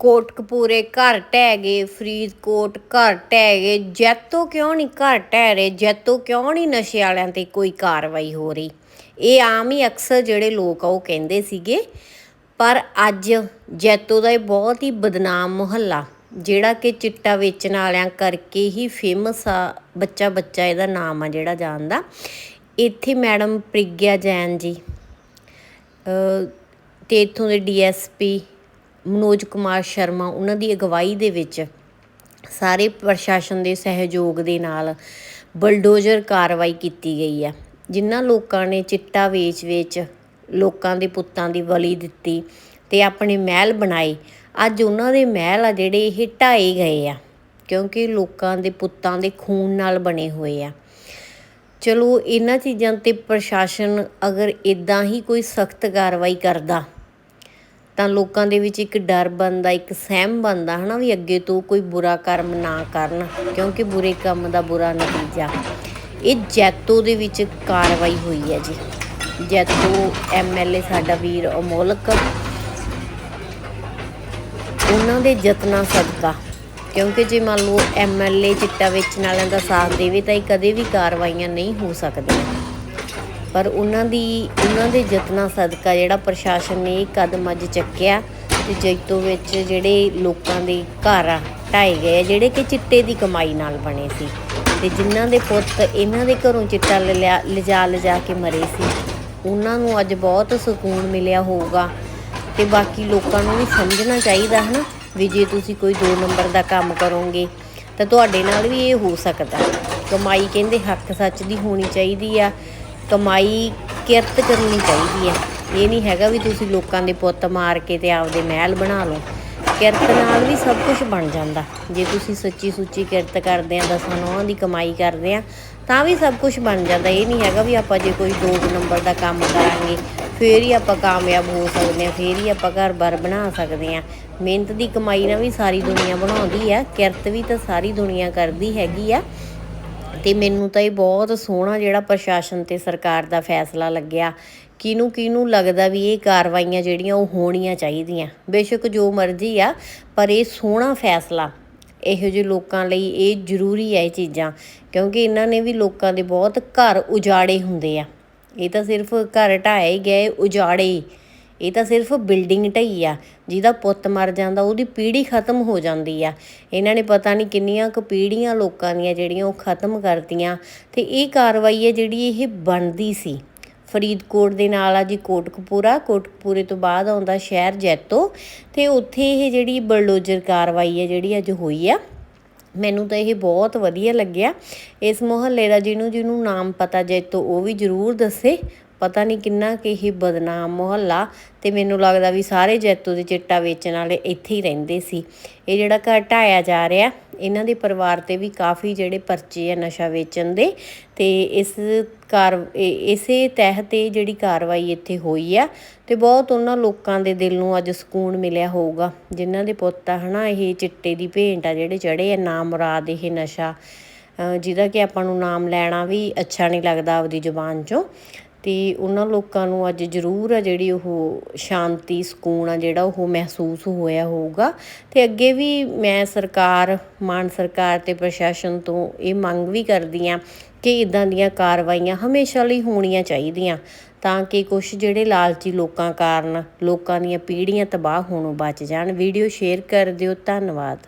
ਕੋਟਕਪੂਰੇ ਘਰ ਢਹਿ ਗਏ ਫਰੀਦਕੋਟ ਘਰ ਢਹਿ ਗਏ। ਜੈਤੋ ਕਿਉਂ ਨਹੀਂ ਘਰ ਢਹਿ ਰਹੇ? ਜੈਤੋ ਕਿਉਂ ਨਹੀਂ ਨਸ਼ੇ ਵਾਲਿਆਂ ਤੇ ਕੋਈ ਕਾਰਵਾਈ ਹੋ ਰਹੀ? ਇਹ ਆਮ ਹੀ ਅਕਸਰ ਜਿਹੜੇ ਲੋਕ ਆ ਉਹ ਕਹਿੰਦੇ ਸੀਗੇ। ਪਰ ਅੱਜ ਜੈਤੋ ਦਾ ਇਹ ਬਹੁਤ ਹੀ ਬਦਨਾਮ ਮੁਹੱਲਾ ਜਿਹੜਾ ਕਿ ਚਿੱਟਾ ਵੇਚਣ ਵਾਲਿਆਂ ਕਰਕੇ ਹੀ ਫੇਮਸ ਆ ਬੱਚਾ ਬੱਚਾ ਇਹਦਾ ਨਾਮ ਆ ਜਿਹੜਾ ਜਾਣਦਾ ਇੱਥੇ ਮੈਡਮ ਪ੍ਰਿਗਿਆ ਜੈਨ ਜੀ ਅ, ਤੇ ਇੱਥੋਂ ਦੇ ਡੀਐਸਪੀ ਮਨੋਜ ਕੁਮਾਰ ਸ਼ਰਮਾ, ਉਹਨਾਂ ਦੀ ਅਗਵਾਈ ਦੇ ਵਿੱਚ ਸਾਰੇ ਪ੍ਰਸ਼ਾਸਨ ਦੇ ਸਹਿਯੋਗ ਦੇ ਨਾਲ ਬਲਡੋਜ਼ਰ ਕਾਰਵਾਈ ਕੀਤੀ ਗਈ ਆ ਜਿਨ੍ਹਾਂ ਲੋਕਾਂ ਨੇ ਚਿੱਟਾ ਵੇਚ-ਵੇਚ ਲੋਕਾਂ ਦੇ ਪੁੱਤਾਂ ਦੀ ਬਲੀ ਦਿੱਤੀ ਤੇ ਆਪਣੇ ਮਹਿਲ ਬਣਾਏ। ਅੱਜ ਉਹਨਾਂ ਦੇ ਮਹਿਲ ਆ ਜਿਹੜੇ ਇਹ ਢਾਏ ਗਏ ਆ, ਕਿਉਂਕਿ ਲੋਕਾਂ ਦੇ ਪੁੱਤਾਂ ਦੇ ਖੂਨ ਨਾਲ ਬਣੇ ਹੋਏ ਆ। ਚਲੋ, ਇਹਨਾਂ ਚੀਜ਼ਾਂ ਤੇ ਪ੍ਰਸ਼ਾਸਨ ਅਗਰ ਇਦਾਂ ਹੀ ਕੋਈ ਸਖਤ ਕਾਰਵਾਈ ਕਰਦਾ ਤਾਂ ਲੋਕਾਂ ਦੇ ਵਿੱਚ ਇੱਕ ਡਰ ਬਣਦਾ, ਇੱਕ ਸਹਿਮ ਬਣਦਾ, ਹਨਾ ਵੀ ਅੱਗੇ ਤੋਂ ਕੋਈ ਬੁਰਾ ਕਰਮ ਨਾ ਕਰਨ, ਕਿਉਂਕਿ ਬੁਰੇ ਕੰਮ ਦਾ ਬੁਰਾ ਨਤੀਜਾ। ਇਹ ਜੈਤੋ ਦੇ ਵਿੱਚ ਕਾਰਵਾਈ ਹੋਈ ਹੈ ਜੀ। ਜੈਤੋ ਐਮਐਲਏ ਸਾਡਾ ਵੀਰ ਅਮੋਲਕ। ਉਹਨਾਂ ਦੇ ਯਤਨਾਂ ਸਦਕਾ, ਕਿਉਂਕਿ ਜੇ ਮੰਨ ਲਓ ਐਮਐਲਏ ਚਿੱਟਾ ਵੇਚਣ ਵਾਲਿਆਂ ਦਾ ਸਾਥ ਦੇਵੇ, ਤਾਂ ਇਹ ਕਦੇ ਵੀ ਕਾਰਵਾਈਆਂ ਨਹੀਂ ਹੋ ਸਕਦੀਆਂ। ਪਰ ਉਹਨਾਂ ਦੀ ਉਹਨਾਂ ਦੇ ਯਤਨਾਂ ਸਦਕਾ ਜਿਹੜਾ ਪ੍ਰਸ਼ਾਸਨ ਨੇ ਇਹ ਕਦਮ ਅੱਜ ਚੱਕਿਆ ਤੇ ਜੈਤੋ ਵਿੱਚ ਜਿਹੜੇ ਲੋਕਾਂ ਦੇ ਘਰ ਆ ਢਾਏ ਗਏ ਆ, ਜਿਹੜੇ ਕਿ ਚਿੱਟੇ ਦੀ ਕਮਾਈ ਨਾਲ ਬਣੇ ਸੀ ਤੇ ਜਿਨ੍ਹਾਂ ਦੇ ਪੁੱਤ ਇਹਨਾਂ ਦੇ ਘਰੋਂ ਚਿੱਟਾ ਲਿਆ ਲਿਜਾ ਲਿਜਾ ਕੇ ਮਰੇ ਸੀ। ਉਹਨਾਂ ਨੂੰ ਅੱਜ ਬਹੁਤ ਸਕੂਨ ਮਿਲਿਆ ਹੋਊਗਾ ਤੇ ਬਾਕੀ ਲੋਕਾਂ ਨੂੰ ਵੀ ਸਮਝਣਾ ਚਾਹੀਦਾ ਹੈ ਨਾ ਵੀ ਜੇ ਤੁਸੀਂ ਕੋਈ ਦੋ ਨੰਬਰ ਦਾ ਕੰਮ ਕਰੋਗੇ ਤਾਂ ਤੁਹਾਡੇ ਨਾਲ ਵੀ ਇਹ ਹੋ ਸਕਦਾ। ਕਮਾਈ ਕਹਿੰਦੇ ਹੱਕ ਸੱਚ ਦੀ ਹੋਣੀ ਚਾਹੀਦੀ ਆ ਕਮਾਈ ਕਿਰਤ ਕਰਨੀ ਚਾਹੀਦੀ ਹੈ। ਇਹ ਨਹੀਂ ਹੈਗਾ ਵੀ ਤੁਸੀਂ ਲੋਕਾਂ ਦੇ ਪੁੱਤ ਮਾਰ ਕੇ ਤੇ ਆਪਦੇ ਮਹਿਲ ਬਣਾ ਲਓ। ਕਿਰਤ ਨਾਲ ਵੀ ਸਭ ਕੁਝ ਬਣ ਜਾਂਦਾ। ਜੇ ਤੁਸੀਂ ਸੱਚੀ ਸੁੱਚੀ ਕਿਰਤ ਕਰਦੇ ਆ, ਦਸਾਂ ਨੌਹਾਂ ਦੀ ਕਮਾਈ ਕਰਦੇ ਆ, ਤਾਂ ਵੀ ਸਭ ਕੁਝ ਬਣ ਜਾਂਦਾ। ਇਹ ਨਹੀਂ ਹੈਗਾ ਵੀ ਆਪਾਂ ਜੇ ਕੋਈ ਦੋ ਨੰਬਰ ਦਾ ਕੰਮ ਕਰਾਂਗੇ, ਫੇਰ ਹੀ ਆਪਾਂ ਕਾਮਯਾਬ ਹੋ ਸਕਦੇ ਆ, ਫੇਰ ਹੀ ਆਪਾਂ ਘਰ-ਬਾਰ ਬਣਾ ਸਕਦੇ ਆ। ਮਿਹਨਤ ਦੀ ਕਮਾਈ ਨਾਲ ਵੀ ਸਾਰੀ ਦੁਨੀਆ ਬਣਾਉਂਦੀ ਆ, ਕਿਰਤ ਵੀ ਤਾਂ ਸਾਰੀ ਦੁਨੀਆ ਕਰਦੀ ਹੈਗੀ ਆ। ਤੇ ਮੈਨੂੰ ਤਾਂ ਇਹ ਬਹੁਤ ਸੋਹਣਾ ਜਿਹੜਾ ਪ੍ਰਸ਼ਾਸਨ ਤੇ ਸਰਕਾਰ ਦਾ ਫੈਸਲਾ ਲੱਗਿਆ। ਕਿਹਨੂੰ ਕਿਹਨੂੰ ਲੱਗਦਾ ਵੀ ਇਹ ਕਾਰਵਾਈਆਂ ਜਿਹੜੀਆਂ ਉਹ ਹੋਣੀਆਂ ਚਾਹੀਦੀਆਂ। ਬੇਸ਼ੱਕ ਜੋ ਮਰਜ਼ੀ ਆ, ਪਰ ਇਹ ਸੋਹਣਾ ਫੈਸਲਾ। ਇਹੋ ਜਿਹੇ ਲੋਕਾਂ ਲਈ ਇਹ ਜ਼ਰੂਰੀ ਹੈ ਇਹ ਚੀਜ਼ਾਂ, ਕਿਉਂਕਿ ਇਹਨਾਂ ਨੇ ਵੀ ਲੋਕਾਂ ਦੇ ਬਹੁਤ ਘਰ ਉਜਾੜੇ ਹੁੰਦੇ ਆ। ਇਹ ਤਾਂ ਸਿਰਫ ਘਰ ਢਾਏ ਹੀ ਗਏ, ਉਜਾੜੇ ਇਹ ਤਾਂ ਸਿਰਫ ਬਿਲਡਿੰਗ ਢਈ ਆ, ਜਿਹਦਾ ਪੁੱਤ ਮਰ ਜਾਂਦਾ, ਉਹਦੀ ਪੀੜ੍ਹੀ ਖਤਮ ਹੋ ਜਾਂਦੀ ਆ। ਇਹਨਾਂ ਨੇ ਪਤਾ ਨਹੀਂ ਕਿੰਨੀਆਂ ਕੁ ਪੀੜ੍ਹੀਆਂ ਲੋਕਾਂ ਦੀਆਂ ਜਿਹੜੀਆਂ ਉਹ ਖਤਮ ਕਰਤੀਆਂ, ਤੇ ਇਹ ਕਾਰਵਾਈ ਹੈ ਜਿਹੜੀ ਇਹ ਬਣਦੀ ਸੀ। ਫਰੀਦਕੋਟ ਦੇ ਨਾਲ ਆ ਜੀ ਕੋਟਕਪੂਰਾ, ਕੋਟਕਪੂਰੇ ਤੋਂ ਬਾਅਦ ਆਉਂਦਾ ਸ਼ਹਿਰ ਜੈਤੋ, ਤੇ ਉੱਥੇ ਇਹ ਜਿਹੜੀ ਬਲਡੋਜ਼ਰ ਕਾਰਵਾਈ ਹੈ ਜਿਹੜੀ ਅੱਜ ਹੋਈ ਆ, ਮੈਨੂੰ ਤਾਂ ਇਹ ਬਹੁਤ ਵਧੀਆ ਲੱਗਿਆ। ਇਸ ਮੁਹੱਲੇ ਦਾ ਜਿਹਨੂੰ ਜਿਹਨੂੰ ਨਾਮ ਪਤਾ ਜੈਤੋ, ਉਹ ਵੀ ਜ਼ਰੂਰ ਦੱਸੇ। ਪਤਾ ਨਹੀਂ ਕਿੰਨਾ ਕਿ ਇਹ ਬਦਨਾਮ ਮੁਹੱਲਾ ਤੇ ਮੈਨੂੰ ਲੱਗਦਾ ਵੀ ਸਾਰੇ ਜੈਤੋ ਦੇ ਚਿੱਟਾ ਵੇਚਣ ਵਾਲੇ ਇੱਥੇ ਹੀ ਰਹਿੰਦੇ ਸੀ। ਇਹ ਜਿਹੜਾ ਘਰ ਢਾਇਆ ਜਾ ਰਿਹਾ, ਇਹਨਾਂ ਦੇ ਪਰਿਵਾਰ ਤੇ ਵੀ ਕਾਫੀ ਜਿਹੜੇ ਪਰਚੇ ਆ ਨਸ਼ਾ ਵੇਚਣ ਦੇ ਤੇ ਇਸ ਕਾਰ ਇਸੇ ਤਹਿਤ ਇਹ ਜਿਹੜੀ ਕਾਰਵਾਈ ਇੱਥੇ ਹੋਈ ਆ ਤੇ ਬਹੁਤ ਉਹਨਾਂ ਲੋਕਾਂ ਦੇ ਦਿਲ ਨੂੰ ਅੱਜ ਸਕੂਨ ਮਿਲਿਆ ਹੋਊਗਾ, ਜਿਨ੍ਹਾਂ ਦੇ ਪੁੱਤ ਆ ਹਨਾ, ਇਹ ਚਿੱਟੇ ਦੀ ਭੇਂਟ ਆ ਜਿਹੜੇ ਚੜੇ ਆ, ਨਾਮ ਮੁਰਾਦ ਇਹ ਨਸ਼ਾ। ਜਿਹਦਾ ਕਿ ਆਪਾਂ ਨੂੰ ਨਾਮ ਲੈਣਾ ਵੀ ਅੱਛਾ ਨਹੀਂ ਲੱਗਦਾ ਆਪਦੀ ਜ਼ੁਬਾਨ 'ਚੋਂ। ਅਤੇ ਉਹਨਾਂ ਲੋਕਾਂ ਨੂੰ ਅੱਜ ਜ਼ਰੂਰ ਆ ਜਿਹੜੀ ਉਹ ਸ਼ਾਂਤੀ, ਸਕੂਨ ਆ ਜਿਹੜਾ ਉਹ ਮਹਿਸੂਸ ਹੋਇਆ ਹੋਊਗਾ। ਅਤੇ ਅੱਗੇ ਵੀ ਮੈਂ ਸਰਕਾਰ, ਮਾਨ ਸਰਕਾਰ ਅਤੇ ਪ੍ਰਸ਼ਾਸਨ ਤੋਂ ਇਹ ਮੰਗ ਵੀ ਕਰਦੀ ਆ ਕਿ ਇਦਾਂ ਦੀਆਂ ਕਾਰਵਾਈਆਂ ਹਮੇਸ਼ਾ ਲਈ ਹੋਣੀਆਂ ਚਾਹੀਦੀਆਂ ਤਾਂ ਕਿ ਕੁਝ ਜਿਹੜੇ ਲਾਲਚੀ ਲੋਕਾਂ ਕਾਰਨ ਲੋਕਾਂ ਦੀਆਂ ਪੀੜ੍ਹੀਆਂ ਤਬਾਹ ਹੋਣੋਂ ਬਚ ਜਾਣ। ਵੀਡੀਓ ਸ਼ੇਅਰ ਕਰ ਦਿਓ। ਧੰਨਵਾਦ।